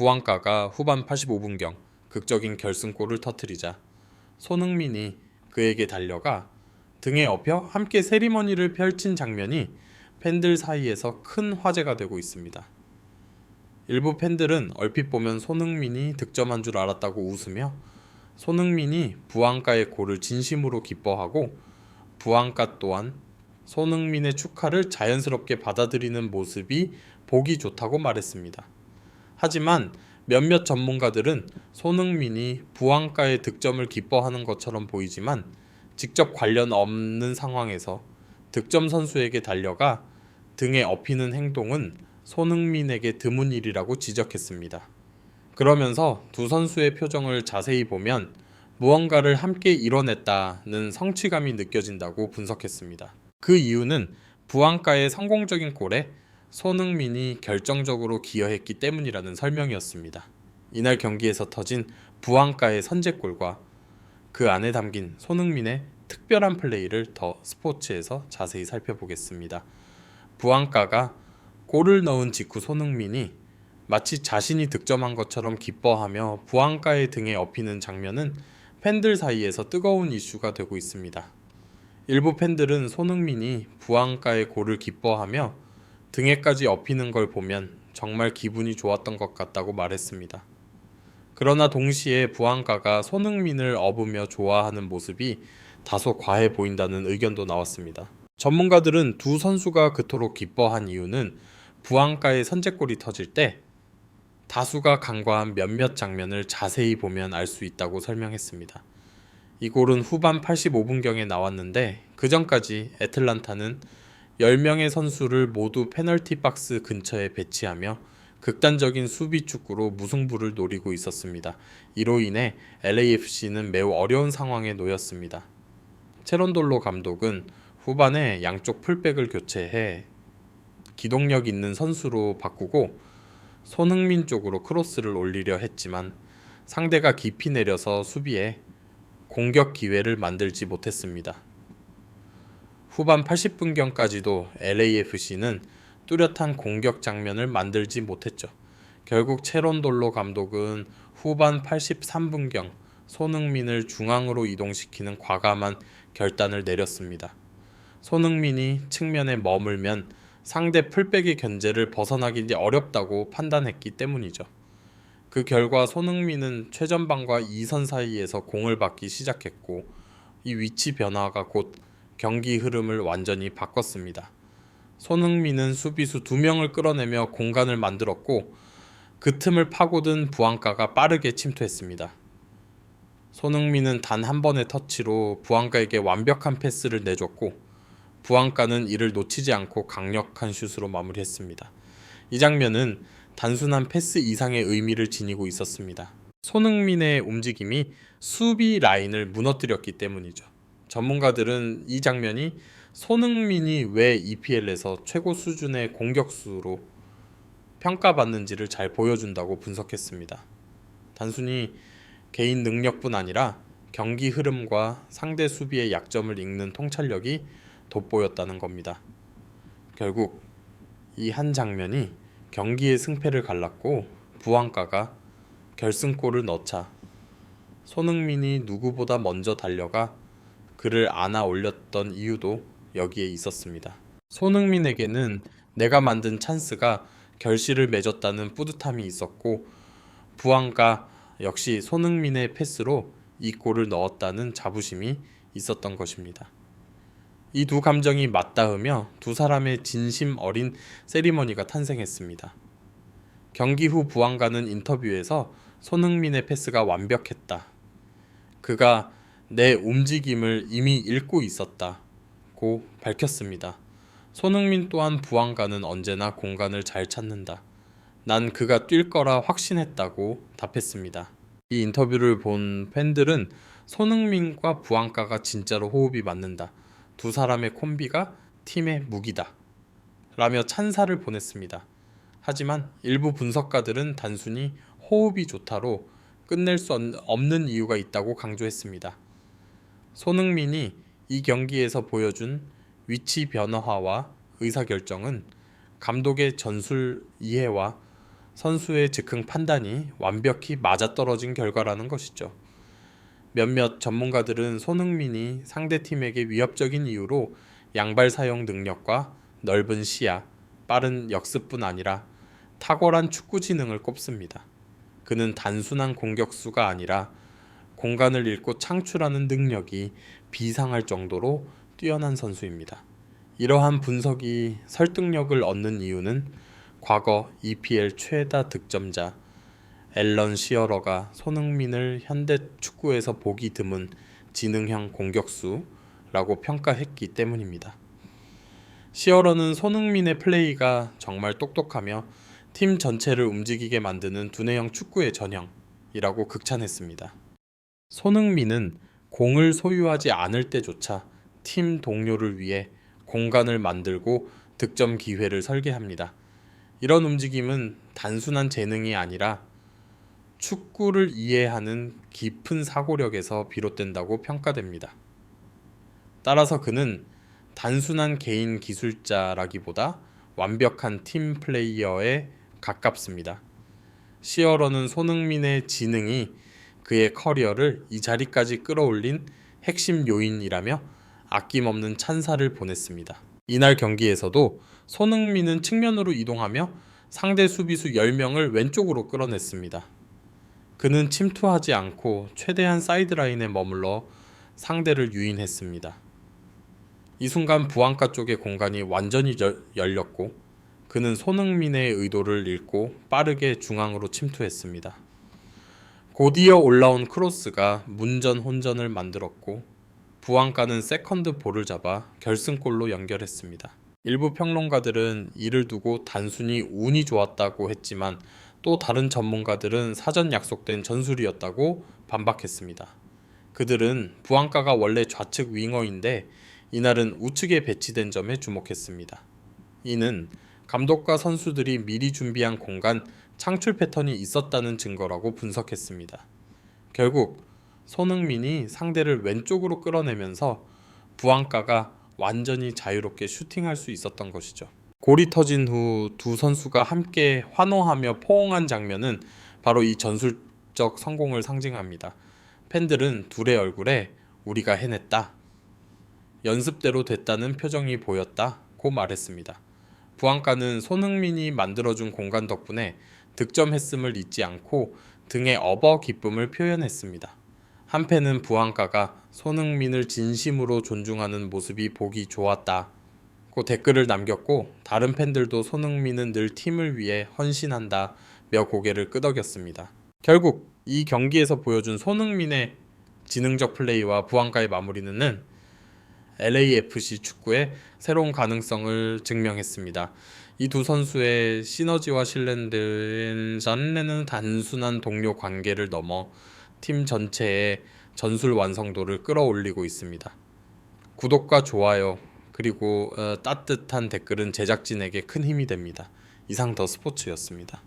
부안가가 후반 85분경 극적인 결승골을 터뜨리자 손흥민이 그에게 달려가 등에 업혀 함께 세리머니를 펼친 장면이 팬들 사이에서 큰 화제가 되고 있습니다. 일부 팬들은 얼핏 보면 손흥민이 득점한 줄 알았다고 웃으며 손흥민이 부안가의 골을 진심으로 기뻐하고 부안가 또한 손흥민의 축하를 자연스럽게 받아들이는 모습이 보기 좋다고 말했습니다. 하지만 몇몇 전문가들은 손흥민이 부안가의 득점을 기뻐하는 것처럼 보이지만 직접 관련 없는 상황에서 득점 선수에게 달려가 등에 업히는 행동은 손흥민에게 드문 일이라고 지적했습니다. 그러면서 두 선수의 표정을 자세히 보면 무언가를 함께 이뤄냈다는 성취감이 느껴진다고 분석했습니다. 그 이유는 부안가의 성공적인 골에 손흥민이 결정적으로 기여했기 때문이라는 설명이었습니다. 이날 경기에서 터진 부안가의 선제골과 그 안에 담긴 손흥민의 특별한 플레이를 더 스포츠에서 자세히 살펴보겠습니다. 부안가가 골을 넣은 직후 손흥민이 마치 자신이 득점한 것처럼 기뻐하며 부안가의 등에 업히는 장면은 팬들 사이에서 뜨거운 이슈가 되고 있습니다. 일부 팬들은 손흥민이 부안가의 골을 기뻐하며 등에까지 업히는 걸 보면 정말 기분이 좋았던 것 같다고 말했습니다. 그러나 동시에 부안가가 손흥민을 업으며 좋아하는 모습이 다소 과해 보인다는 의견도 나왔습니다. 전문가들은 두 선수가 그토록 기뻐한 이유는 부안가의 선제골이 터질 때 다수가 간과한 몇몇 장면을 자세히 보면 알 수 있다고 설명했습니다. 이 골은 후반 85분경에 나왔는데 그 전까지 애틀란타는 10명의 선수를 모두 페널티 박스 근처에 배치하며 극단적인 수비 축구로 무승부를 노리고 있었습니다. 이로 인해 LAFC는 매우 어려운 상황에 놓였습니다. 체론돌로 감독은 후반에 양쪽 풀백을 교체해 기동력 있는 선수로 바꾸고 손흥민 쪽으로 크로스를 올리려 했지만 상대가 깊이 내려서 수비에 공격 기회를 만들지 못했습니다. 후반 80분경까지도 LAFC는 뚜렷한 공격 장면을 만들지 못했죠. 결국 체론돌로 감독은 후반 83분경 손흥민을 중앙으로 이동시키는 과감한 결단을 내렸습니다. 손흥민이 측면에 머물면 상대 풀백의 견제를 벗어나기 어렵다고 판단했기 때문이죠. 그 결과 손흥민은 최전방과 2선 사이에서 공을 받기 시작했고 이 위치 변화가 곧 경기 흐름을 완전히 바꿨습니다. 손흥민은 수비수 2명을 끌어내며 공간을 만들었고 그 틈을 파고든 부안가가 빠르게 침투했습니다. 손흥민은 단 한 번의 터치로 부안가에게 완벽한 패스를 내줬고 부안가는 이를 놓치지 않고 강력한 슛으로 마무리했습니다. 이 장면은 단순한 패스 이상의 의미를 지니고 있었습니다. 손흥민의 움직임이 수비 라인을 무너뜨렸기 때문이죠. 전문가들은 이 장면이 손흥민이 왜 EPL에서 최고 수준의 공격수로 평가받는지를 잘 보여준다고 분석했습니다. 단순히 개인 능력뿐 아니라 경기 흐름과 상대 수비의 약점을 읽는 통찰력이 돋보였다는 겁니다. 결국 이 한 장면이 경기의 승패를 갈랐고 부안가가 결승골을 넣자 손흥민이 누구보다 먼저 달려가 그를 안아 올렸던 이유도 여기에 있었습니다. 손흥민에게는 내가 만든 찬스가 결실을 맺었다는 뿌듯함이 있었고 부안가 역시 손흥민의 패스로 이 골을 넣었다는 자부심이 있었던 것입니다. 이 두 감정이 맞닿으며 두 사람의 진심 어린 세리머니가 탄생했습니다. 경기 후 부안가는 인터뷰에서 손흥민의 패스가 완벽했다. 그가 내 움직임을 이미 읽고 있었다고 밝혔습니다. 손흥민 또한 부안가는 언제나 공간을 잘 찾는다. 난 그가 뛸 거라 확신했다고 답했습니다. 이 인터뷰를 본 팬들은 손흥민과 부안가가 진짜로 호흡이 맞는다. 두 사람의 콤비가 팀의 무기다. 라며 찬사를 보냈습니다. 하지만 일부 분석가들은 단순히 호흡이 좋다로 끝낼 수 없는 이유가 있다고 강조했습니다. 손흥민이 이 경기에서 보여준 위치 변화와 의사결정은 감독의 전술 이해와 선수의 즉흥 판단이 완벽히 맞아떨어진 결과라는 것이죠. 몇몇 전문가들은 손흥민이 상대 팀에게 위협적인 이유로 양발 사용 능력과 넓은 시야, 빠른 역습뿐 아니라 탁월한 축구 지능을 꼽습니다. 그는 단순한 공격수가 아니라 공간을 읽고 창출하는 능력이 비상할 정도로 뛰어난 선수입니다. 이러한 분석이 설득력을 얻는 이유는 과거 EPL 최다 득점자 앨런 시어러가 손흥민을 현대 축구에서 보기 드문 지능형 공격수라고 평가했기 때문입니다. 시어러는 손흥민의 플레이가 정말 똑똑하며 팀 전체를 움직이게 만드는 두뇌형 축구의 전형이라고 극찬했습니다. 손흥민은 공을 소유하지 않을 때조차 팀 동료를 위해 공간을 만들고 득점 기회를 설계합니다. 이런 움직임은 단순한 재능이 아니라 축구를 이해하는 깊은 사고력에서 비롯된다고 평가됩니다. 따라서 그는 단순한 개인 기술자라기보다 완벽한 팀 플레이어에 가깝습니다. 시어러는 손흥민의 지능이 그의 커리어를 이 자리까지 끌어올린 핵심 요인이라며 아낌없는 찬사를 보냈습니다. 이날 경기에서도 손흥민은 측면으로 이동하며 상대 수비수 10명을 왼쪽으로 끌어냈습니다. 그는 침투하지 않고 최대한 사이드라인에 머물러 상대를 유인했습니다. 이 순간 부안가 쪽의 공간이 완전히 열- 열렸고 그는 손흥민의 의도를 읽고 빠르게 중앙으로 침투했습니다. 곧이어 올라온 크로스가 문전 혼전을 만들었고 부안가는 세컨드 볼을 잡아 결승골로 연결했습니다. 일부 평론가들은 이를 두고 단순히 운이 좋았다고 했지만 또 다른 전문가들은 사전 약속된 전술이었다고 반박했습니다. 그들은 부안가가 원래 좌측 윙어인데 이날은 우측에 배치된 점에 주목했습니다. 이는 감독과 선수들이 미리 준비한 공간 창출 패턴이 있었다는 증거라고 분석했습니다. 결국 손흥민이 상대를 왼쪽으로 끌어내면서 부안가가 완전히 자유롭게 슈팅할 수 있었던 것이죠. 골이 터진 후 두 선수가 함께 환호하며 포옹한 장면은 바로 이 전술적 성공을 상징합니다. 팬들은 둘의 얼굴에 우리가 해냈다. 연습대로 됐다는 표정이 보였다고 말했습니다. 부안가는 손흥민이 만들어준 공간 덕분에 득점했음을 잊지 않고 등에 업어 기쁨을 표현했습니다. 한팬은 부안가가 손흥민을 진심으로 존중하는 모습이 보기 좋았다 고 댓글을 남겼고 다른 팬들도 손흥민은 늘 팀을 위해 헌신한다 며 고개를 끄덕였습니다. 결국 이 경기에서 보여준 손흥민의 지능적 플레이와 부안가의 마무리는 LAFC 축구의 새로운 가능성을 증명했습니다. 이 두 선수의 시너지와 신뢰는 단순한 동료 관계를 넘어 팀 전체의 전술 완성도를 끌어올리고 있습니다. 구독과 좋아요 그리고 어, 따뜻한 댓글은 제작진에게 큰 힘이 됩니다. 이상 더 스포츠였습니다.